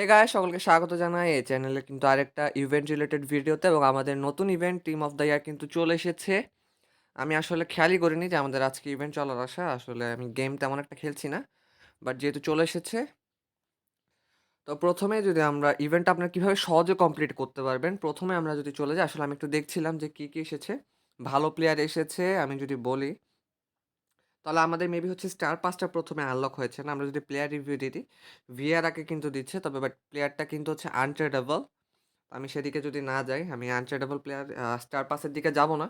Hey guys সকলকে স্বাগত জানাই এই চ্যানেলে কিন্তু আরেকটা ইভেন্ট রিলেটেড ভিডিওতে এবং আমাদের নতুন event team of the year কিন্তু চলে এসেছে। আমি আসলে খেয়ালই করিনি যে আমাদের আজকে ইভেন্ট চলার আসা আসলে আমি গেম তেমন একটা খেলছি না বাট যেহেতু চলে এসেছে, তো প্রথমে যদি আমরা ইভেন্ট আপনার কীভাবে সহজে কমপ্লিট করতে পারবেন, প্রথমে আমরা যদি চলে যাই, আসলে আমি একটু দেখছিলাম যে কী কী এসেছে। ভালো প্লেয়ার এসেছে, আমি যদি বলি তাহলে আমাদের মেবি হচ্ছে স্টার পাঁচটা প্রথমে আনলক হয়েছে না? আমরা যদি প্লেয়ার রিভিউ দিয়ে দিই ভিআরাকে কিন্তু দিচ্ছে, তবে বাট প্লেয়ারটা কিন্তু হচ্ছে আনট্রেডেবল আমি সেদিকে যদি না যাই, আমি আনট্রেডেবল প্লেয়ার স্টার পাসের দিকে যাব না।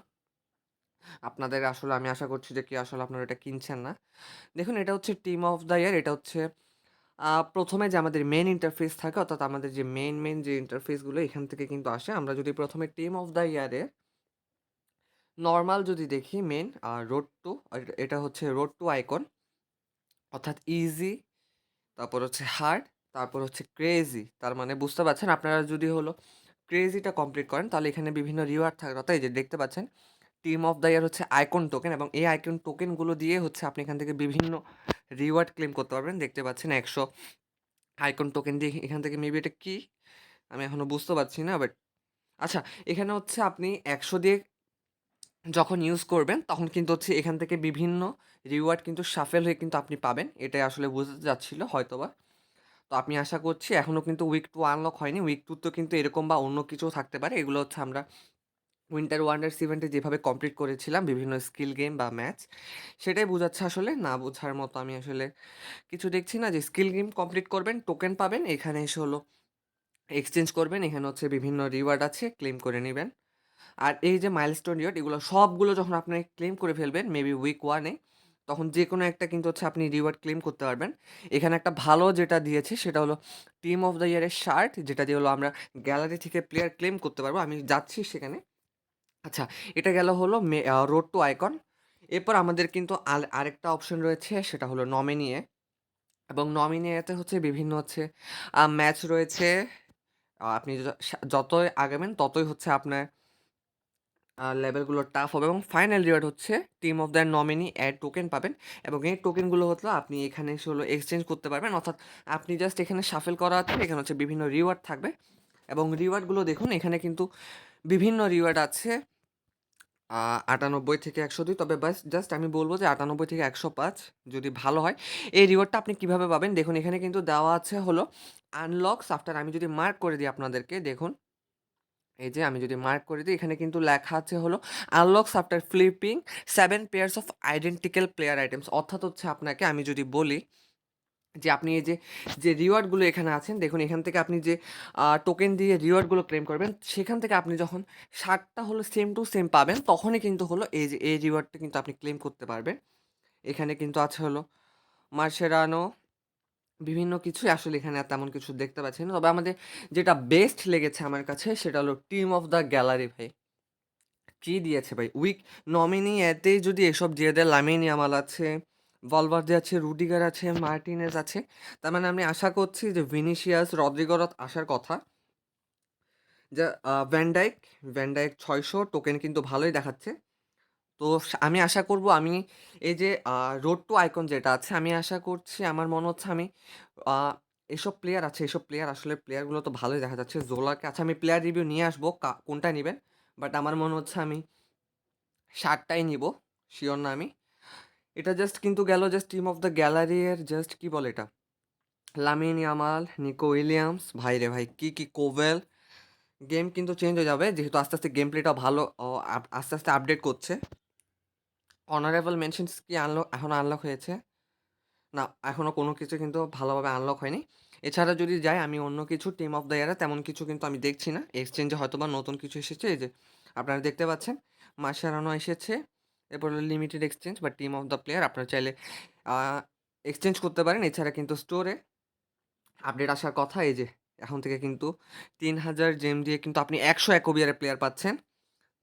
আপনাদের আসলে, আমি আশা করছি যে কি আসলে আপনারা এটা কিনছেন না। দেখুন, এটা হচ্ছে টিম অফ দ্য ইয়ার এটা হচ্ছে প্রথমে যে আমাদের মেন ইন্টারফেস থাকে, অর্থাৎ আমাদের যে মেন মেন যে ইন্টারফেসগুলো এখান থেকে কিন্তু আসে। আমরা যদি প্রথমে টিম অফ দ্য ইয়ারে নরমাল যদি দেখি মেন আর রোড টু এটা হচ্ছে রোড টু আইকন অর্থাৎ ইজি তারপর হচ্ছে হার্ড তারপর হচ্ছে ক্রেজি তার মানে বুঝতে পারছেন? আপনারা যদি হলো ক্রেজিটা কমপ্লিট করেন, তাহলে এখানে বিভিন্ন রিওয়ার্ড থাকার কথা, এই যে দেখতে পাচ্ছেন টিম অফ দ্য ইয়ার হচ্ছে আইকন টোকেন এবং এই আইকন টোকেনগুলো দিয়ে হচ্ছে আপনি এখান থেকে বিভিন্ন রিওয়ার্ড ক্লেম করতে পারবেন। দেখতে পাচ্ছেন একশো আইকন টোকেন দিয়ে এখান থেকে মেবি এটা কী? আমি এখনও বুঝতে পারছি না বাট আচ্ছা এখানে হচ্ছে আপনি একশো দিয়ে যখন ইউজ করবেন, তখন কিন্তু হচ্ছে এখান থেকে বিভিন্ন রিওয়ার্ড কিন্তু শাফেল হয়ে কিন্তু আপনি পাবেন। এটাই আসলে বুঝতে যাচ্ছিল হয়তোবা। তো আমি আশা করছি এখনও কিন্তু উইক টু আনলক হয়নি। উইক টু তো কিন্তু এরকম বা অন্য কিছুও থাকতে পারে। এগুলো হচ্ছে আমরা উইন্টার ওয়ান্ডার্স ইভেন্টে যেভাবে কমপ্লিট করেছিলাম, বিভিন্ন স্কিল গেম বা ম্যাচ সেটাই বোঝাচ্ছে আসলে। না বোঝার মতো আমি আসলে কিছু দেখছি না যে স্কিল গেম কমপ্লিট করবেন টোকেন পাবেন, এখানে এসে হলো এক্সচেঞ্জ করবেন, এখানে হচ্ছে বিভিন্ন রিওয়ার্ড আছে ক্লেম করে নেবেন। আর এই যে মাইলস্টোন রিওয়ার্ড এগুলো সবগুলো যখন আপনি ক্লেম করে ফেলবেন মেবি উইক ওয়ানে তখন যে কোনো একটা কিন্তু হচ্ছে আপনি রিওয়ার্ড ক্লেম করতে পারবেন। এখানে একটা ভালো যেটা দিয়েছে, সেটা হলো টিম অফ দ্য ইয়ারের শার্ট যেটা দিয়ে হলো আমরা গ্যালারি থেকে প্লেয়ার ক্লেম করতে পারব। আমি যাচ্ছি সেখানে। আচ্ছা এটা গেল হলো মে রোড টু আইকন এরপর আমাদের কিন্তু আরেকটা অপশন রয়েছে, সেটা হলো নমিনিয়ে এবং নমিনিয়েতে হচ্ছে বিভিন্ন হচ্ছে ম্যাচ রয়েছে। আপনি যতই আগাবেন, ততই হচ্ছে আপনার লেভেলগুলো টাফ হবে এবং ফাইনাল রিওয়ার্ড হচ্ছে team of the nominee add token পাবেন এবং এই টোকেনগুলো হলো আপনি এখানে এসে হলো এক্সচেঞ্জ করতে পারবেন। অর্থাৎ আপনি জাস্ট এখানে সাফেল করা আছে, এখানে হচ্ছে বিভিন্ন রিওয়ার্ড থাকবে এবং রিওয়ার্ডগুলো দেখুন, এখানে কিন্তু বিভিন্ন রিওয়ার্ড আছে আটানব্বই থেকে একশো দুই। তবে বাস জাস্ট আমি বলব যে আটানব্বই থেকে একশো পাঁচ যদি ভালো হয়। এই রিওয়ার্ডটা আপনি কীভাবে পাবেন? দেখুন, এখানে কিন্তু দেওয়া আছে হলো আনলক্স আফটার আমি যদি মার্ক করে দিই আপনাদেরকে, দেখুন এই যে আমি যদি মার্ক করে দিই, এখানে কিন্তু লেখা আছে হলো unlocks after flipping seven pairs of identical player items অর্থাৎ হচ্ছে আপনাকে আমি যদি বলি যে আপনি এই যে যে রিওয়ার্ডগুলো এখানে আছেন, দেখুন এখান থেকে আপনি যে টোকেন দিয়ে রিওয়ার্ডগুলো ক্লেম করবেন, সেখান থেকে আপনি যখন ষাটটা হলো সেম টু সেম পাবেন, তখনই কিন্তু হলো এই যে, এই রিওয়ার্ডটা কিন্তু আপনি ক্লেম করতে পারবেন। এখানে কিন্তু আছে হলো মার্শেরানো বিভিন্ন কিছুই আসলে এখানে আর তেমন কিছু দেখতে পাচ্ছি না। তবে আমাদের যেটা বেস্ট লেগেছে আমার কাছে সেটা হলো টিম অফ দ্য গ্যালারি ভাই। কি দিয়েছে ভাই? উইক নমিনি এতেই যদি এসব দিয়ে দেয় লামিন ইয়ামাল আছে ভলভার্দে আছে রুডিগার আছে মার্টিনেজ আছে, তার মানে আমি আশা করছি যে ভিনিসিয়াস রদ্রিগরত আসার কথা। যা ভ্যান্ডাইক ভ্যান্ডাইক ছয়শো টোকেন কিন্তু ভালোই দেখাচ্ছে। তো আমি আশা করব আমি এই যে রোড টু আইকন যেটা আছে, আমি আশা করছি, আমার মনে হচ্ছে আমি এসব প্লেয়ার আছে, এসব প্লেয়ার আসলে প্লেয়ারগুলো তো ভালোই দেখা যাচ্ছে। জোলাকে আচ্ছা আমি প্লেয়ার রিভিউ নিয়ে আসব কোনটা নেবেন? বাট আমার মনে হচ্ছে আমি ষাটটাই নিব শিওর না আমি। এটা জাস্ট কিন্তু গেল just team of the gallery এর জাস্ট কী বলে এটা? লামিন ইয়ামাল নিকো উইলিয়ামস ভাই রে ভাই, কী কী কোভেল গেম কিন্তু চেঞ্জ হয়ে যাবে, যেহেতু আস্তে আস্তে গেম প্লেটা ভালো আস্তে আস্তে আপডেট করছে। অনারেবল মেনশনস কি আনলক এখনও আনলক হয়েছে? না এখনও কোনো কিছু কিন্তু ভালোভাবে আনলক হয়নি। এছাড়া যদি যাই, আমি অন্য কিছু টিম অফ দ্য ইয়ারে তেমন কিছু কিন্তু আমি দেখছি না। এক্সচেঞ্জে হয়তো বা নতুন কিছু এসেছে, এই যে আপনারা দেখতে পাচ্ছেন মার্শারানো এসেছে, এরপর লিমিটেড এক্সচেঞ্জ বা টিম অফ দ্য প্লেয়ার আপনারা চাইলে এক্সচেঞ্জ করতে পারেন। এছাড়া কিন্তু স্টোরে আপডেট আসার কথা, এই যে এখন থেকে কিন্তু তিন হাজার জেম দিয়ে কিন্তু আপনি একশো এক ওবিআরের প্লেয়ার পাচ্ছেন।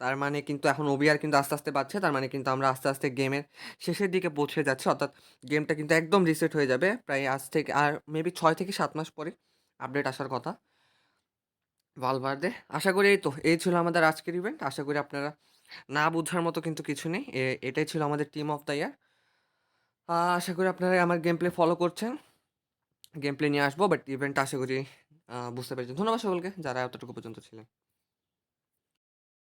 তার মানে কিন্তু এখন ওবিআর কিন্তু আস্তে আস্তে পাচ্ছে তার মানে কিন্তু আমরা আস্তে আস্তে গেমের শেষের দিকে পৌঁছে যাচ্ছি। অর্থাৎ গেমটা কিন্তু একদম রিসেট হয়ে যাবে প্রায় আজ থেকে, আর মেবি ছয় থেকে সাত মাস পরে আপডেট আসার কথা। ভালভার্দে আশা করি এই তো, এই ছিল আমাদের আজকের ইভেন্ট আশা করি আপনারা না বোঝার মতো কিন্তু কিছু নেই। এটাই ছিল আমাদের টিম অফ দ্য ইয়ার আশা করি আপনারা আমার গেম প্লে ফলো করছেন। গেম প্লে নিয়ে আসব বাট ইভেন্ট আশা করি বুঝতে পেরেছেন। ধন্যবাদ সকলকে, যারা এতটুকু পর্যন্ত ছিলেন।